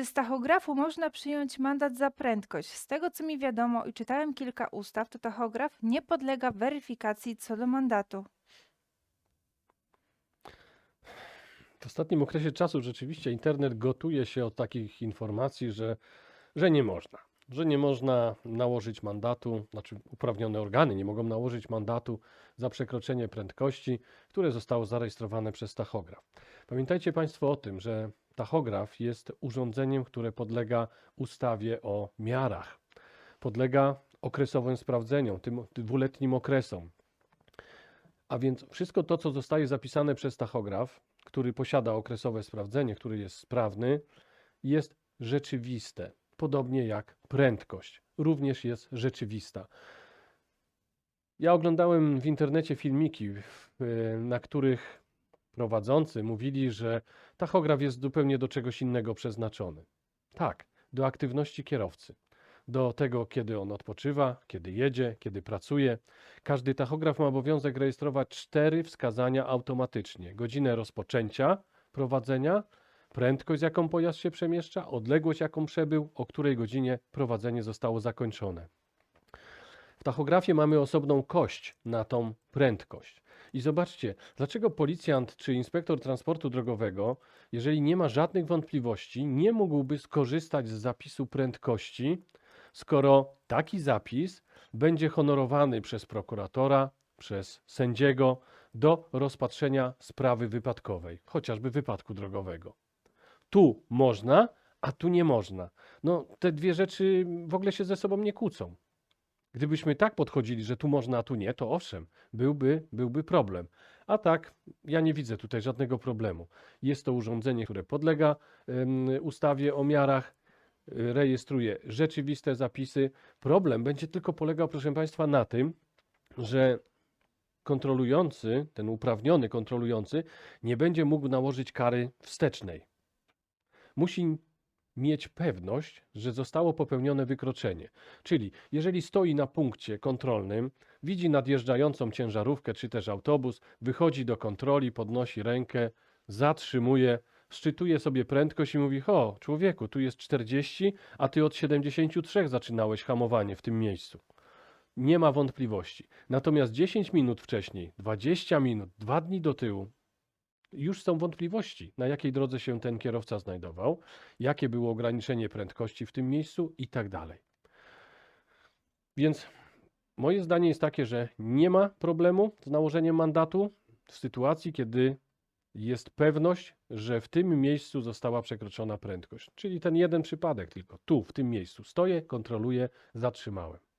Czy z tachografu można przyjąć mandat za prędkość? Z tego co mi wiadomo i czytałem kilka ustaw, to tachograf nie podlega weryfikacji co do mandatu. W ostatnim okresie czasu rzeczywiście internet gotuje się od takich informacji, że, że nie można. Że nie można nałożyć mandatu, znaczy uprawnione organy nie mogą nałożyć mandatu za przekroczenie prędkości, które zostało zarejestrowane przez tachograf. Pamiętajcie Państwo o tym, że tachograf jest urządzeniem, które podlega ustawie o miarach. Podlega okresowym sprawdzeniom, tym dwuletnim okresom. A więc wszystko to, co zostaje zapisane przez tachograf, który posiada okresowe sprawdzenie, który jest sprawny, jest rzeczywiste. Podobnie jak prędkość, również jest rzeczywista. Ja oglądałem w internecie filmiki, na których prowadzący mówili, że tachograf jest zupełnie do czegoś innego przeznaczony. Tak, do aktywności kierowcy, do tego, kiedy on odpoczywa, kiedy jedzie, kiedy pracuje. Każdy tachograf ma obowiązek rejestrować cztery wskazania automatycznie: godzinę rozpoczęcia prowadzenia, prędkość, z jaką pojazd się przemieszcza, odległość, jaką przebył, o której godzinie prowadzenie zostało zakończone. W tachografie mamy osobną kość na tą prędkość. I zobaczcie, dlaczego policjant czy inspektor transportu drogowego, jeżeli nie ma żadnych wątpliwości, nie mógłby skorzystać z zapisu prędkości, skoro taki zapis będzie honorowany przez prokuratora, przez sędziego do rozpatrzenia sprawy wypadkowej, chociażby wypadku drogowego. Tu można, a tu nie można. No, te dwie rzeczy w ogóle się ze sobą nie kłócą. Gdybyśmy tak podchodzili, że tu można, a tu nie, to owszem, byłby, byłby problem. A tak, ja nie widzę tutaj żadnego problemu. Jest to urządzenie, które podlega ustawie o miarach, y, rejestruje rzeczywiste zapisy. Problem będzie tylko polegał, proszę Państwa, na tym, że kontrolujący, ten uprawniony kontrolujący, nie będzie mógł nałożyć kary wstecznej. Musi mieć pewność, że zostało popełnione wykroczenie. Czyli jeżeli stoi na punkcie kontrolnym, widzi nadjeżdżającą ciężarówkę czy też autobus, wychodzi do kontroli, podnosi rękę, zatrzymuje, szczytuje sobie prędkość i mówi: O, człowieku, tu jest 40, a ty od 73 zaczynałeś hamowanie w tym miejscu. Nie ma wątpliwości. Natomiast 10 minut wcześniej, 20 minut, dwa dni do tyłu, już są wątpliwości, na jakiej drodze się ten kierowca znajdował, jakie było ograniczenie prędkości w tym miejscu i tak dalej. Więc moje zdanie jest takie, że nie ma problemu z nałożeniem mandatu w sytuacji, kiedy jest pewność, że w tym miejscu została przekroczona prędkość. Czyli ten jeden przypadek tylko, tu, w tym miejscu. Stoję, kontroluję, zatrzymałem.